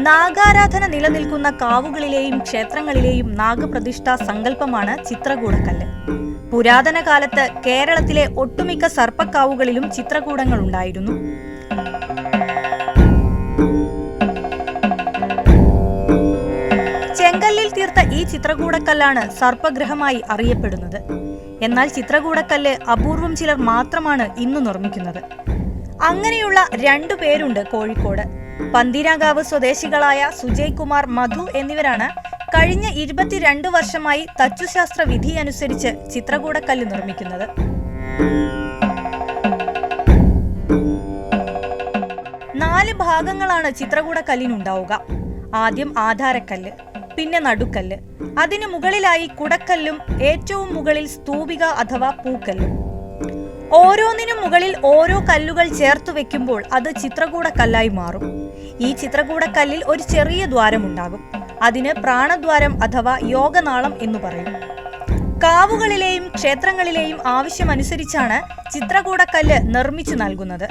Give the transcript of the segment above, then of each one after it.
നാഗാരാധന നിലനിൽക്കുന്ന കാവുകളിലെയും ക്ഷേത്രങ്ങളിലെയും നാഗപ്രതിഷ്ഠാ സങ്കല്പമാണ് ചിത്രകൂടക്കല്ല്. പുരാതന കാലത്ത് കേരളത്തിലെ ഒട്ടുമിക്ക സർപ്പക്കാവുകളിലും ചിത്രകൂടങ്ങൾ ഉണ്ടായിരുന്നു. ചെങ്കല്ലിൽ തീർത്ത ഈ ചിത്രകൂടക്കല്ലാണ് സർപ്പഗ്രഹമായി അറിയപ്പെടുന്നത്. എന്നാൽ ചിത്രകൂടക്കല്ല് അപൂർവം ചിലർ മാത്രമാണ് ഇന്ന് നിർമ്മിക്കുന്നത്. അങ്ങനെയുള്ള രണ്ടു പേരുണ്ട് കോഴിക്കോട്. പന്തീരാങ്കാവ് സ്വദേശികളായ സുജയ് കുമാർ മധു എന്നിവരാണ് കഴിഞ്ഞ ഇരുപത്തിരണ്ട് വർഷമായി തച്ചുശാസ്ത്ര വിധി അനുസരിച്ച് ചിത്രകൂടക്കല്ല് നിർമ്മിക്കുന്നത്. നാല് ഭാഗങ്ങളാണ് ചിത്രകൂടക്കല്ലിനുണ്ടാവുക. ആദ്യം ആധാരക്കല്ല് പിന്നെ നടുക്കല്ല്. അതിനു മുകളിലായി കുടക്കല്ലും ഏറ്റവും മുകളിൽ സ്തൂപിക അഥവാ പൂക്കല്ലും. ഓരോന്നിനും മുകളിൽ ഓരോ കല്ലുകൾ ചേർത്ത് വെക്കുമ്പോൾ അത് ചിത്രകൂടക്കല്ലായി മാറും. ഈ ചിത്രകൂടക്കല്ലിൽ ഒരു ചെറിയ ദ്വാരമുണ്ടാകും. അതിന് പ്രാണദ്വാരം അഥവാ യോഗനാളം എന്ന് പറയും. കാവുകളിലെയും ക്ഷേത്രങ്ങളിലെയും ആവശ്യമനുസരിച്ചാണ് ചിത്രകൂടക്കല്ല് നിർമ്മിച്ചു നൽകുന്നത്.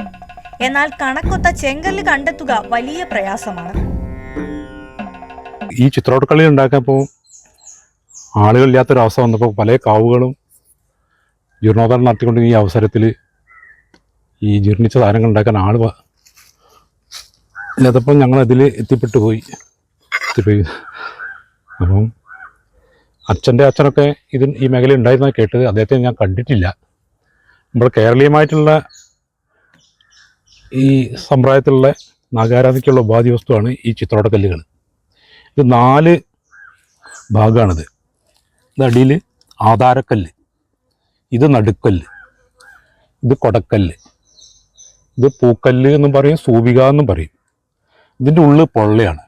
എന്നാൽ കണക്കൊത്ത ചെങ്കല്ല് കണ്ടെത്തുക വലിയ പ്രയാസമാണ്. ഈ ചിത്രകൂടക്കല്ല് ഉണ്ടാക്കിയപ്പോൾ ആളുകളില്ലാത്തൊരവസ്ഥ വന്നപ്പോൾ പല കാവുകളും ജീർണോദ്ധാരണം നടത്തിക്കൊണ്ട് ഈ അവസരത്തിൽ ഈ ജീർണിച്ച സാധനങ്ങൾ ഉണ്ടാക്കാൻ ആൾ ഇല്ലാത്തപ്പോൾ ഞങ്ങൾ അതിൽ എത്തിപ്പെട്ടു പോയി. എത്തിപ്പോയി. അപ്പം അച്ഛന്റെ അച്ഛനൊക്കെ ഇത് ഈ മേഖല ഉണ്ടായിരുന്ന കേട്ടത് അദ്ദേഹത്തെ ഞാൻ കണ്ടിട്ടില്ല. നമ്മൾ കേരളീയമായിട്ടുള്ള ഈ സമ്പ്രദായത്തിലുള്ള നാഗാരാധനയ്ക്കുള്ള ഉപാധി വസ്തുവാണ് ഈ ചിത്രോടക്കല്ലുകൾ. ഇത് നാല് ഭാഗമാണിത്. ഇത് അടിയിൽ ആധാരക്കല്ല് ഇത് നടുക്കല്ല് ഇത് കൊടക്കല്ല് ഇത് പൂക്കല്ല് എന്ന് പറയും സൂപിക എന്നും പറയും. ഇതിന്റെ ഉള്ളിൽ പൊള്ളയാണ്.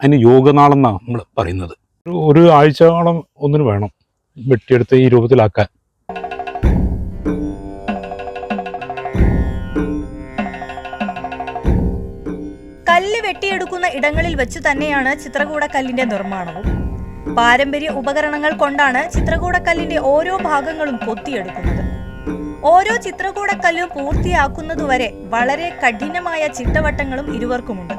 അതിന് യോഗനാളെന്നാണ് നമ്മൾ പറയുന്നത്. ഒരു- ആഴ്ചയോളം ഒന്നിന് വേണം വെട്ടിയെടുത്ത് ഈ രൂപത്തിലാക്കാൻ. കല്ല് വെട്ടിയെടുക്കുന്ന ഇടങ്ങളിൽ വെച്ച് തന്നെയാണ് ചിത്രകൂടക്കല്ലിന്റെ നിർമ്മാണവും. പാരമ്പര്യ ഉപകരണങ്ങൾ കൊണ്ടാണ് ചിത്രകൂടക്കല്ലിന്റെ ഓരോ ഭാഗങ്ങളും കൊത്തിയെടുക്കുന്നത് ഓരോ ചിത്രകൂടക്കല്ലും പൂർത്തിയാക്കുന്നതുവരെ വളരെ കഠിനമായ ചിട്ടവട്ടങ്ങളും ഇരുവർക്കുമുണ്ട്.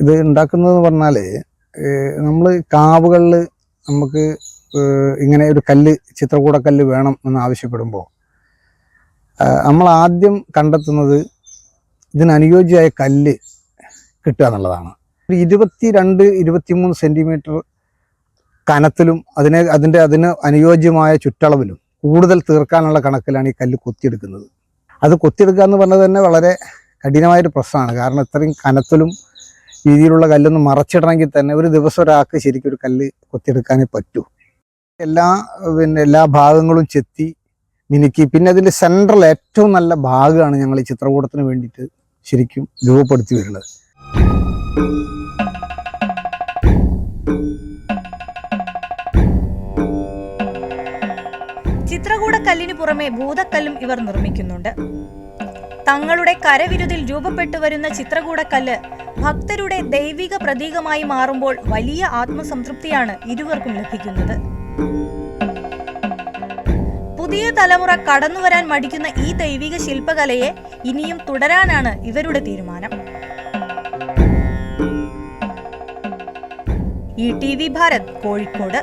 ഇത് ഉണ്ടാക്കുന്നതെന്ന് പറഞ്ഞാൽ നമ്മൾ കാവുകളിൽ നമുക്ക് ഇങ്ങനെ ഒരു കല്ല് ചിത്രകൂടക്കല്ല് വേണം എന്ന് ആവശ്യപ്പെടുമ്പോൾ നമ്മൾ ആദ്യം കണ്ടെത്തുന്നത് ഇതിനനുയോജ്യമായ കല്ല് കിട്ടുക എന്നുള്ളതാണ്. ഒരു ഇരുപത്തി രണ്ട് ഇരുപത്തിമൂന്ന് സെന്റിമീറ്റർ കനത്തിലും അതിനെ അതിന്റെ അതിന് അനുയോജ്യമായ ചുറ്റളവിലും കൂടുതൽ തീർക്കാനുള്ള കണക്കിലാണ് ഈ കല്ല് കൊത്തിയെടുക്കുന്നത്. അത് കൊത്തിയെടുക്കുക എന്ന് പറഞ്ഞത് തന്നെ വളരെ കഠിനമായൊരു പ്രശ്നമാണ്. കാരണം ഇത്രയും കനത്തിലും രീതിയിലുള്ള കല്ലൊന്നും മറച്ചിടണമെങ്കിൽ തന്നെ ഒരു ദിവസം ഒരാൾക്ക് ശരിക്കും ഒരു കല്ല് കൊത്തിയെടുക്കാനേ പറ്റൂ. എല്ലാ പിന്നെ എല്ലാ ഭാഗങ്ങളും ചെത്തി മിനുക്കി. പിന്നെ അതിന്റെ സെൻട്രൽ ഏറ്റവും നല്ല ഭാഗമാണ് ഞങ്ങൾ ഈ ചിത്രകൂടത്തിന് വേണ്ടിയിട്ട് ശരിക്കും രൂപപ്പെടുത്തി വരുന്നത്. ചിത്രകൂടക്കല്ലിന് പുറമെ ഭൂതക്കല്ലും ഇവർ നിർമ്മിക്കുന്നുണ്ട്. തങ്ങളുടെ കരവിരുതിൽ രൂപപ്പെട്ടു വരുന്ന ചിത്രകൂടക്കല്ല് ഭക്തരുടെ ദൈവിക പ്രതീകമായി മാറുമ്പോൾ വലിയ ആത്മസംതൃപ്തിയാണ് ഇരുവർക്കും ലഭിക്കുന്നത്. പുതിയ തലമുറ കടന്നുവരാൻ മടിക്കുന്ന ഈ ദൈവിക ശില്പകലയെ ഇനിയും തുടരാനാണ് ഇവരുടെ തീരുമാനം. E T V Bharat Kozhikode.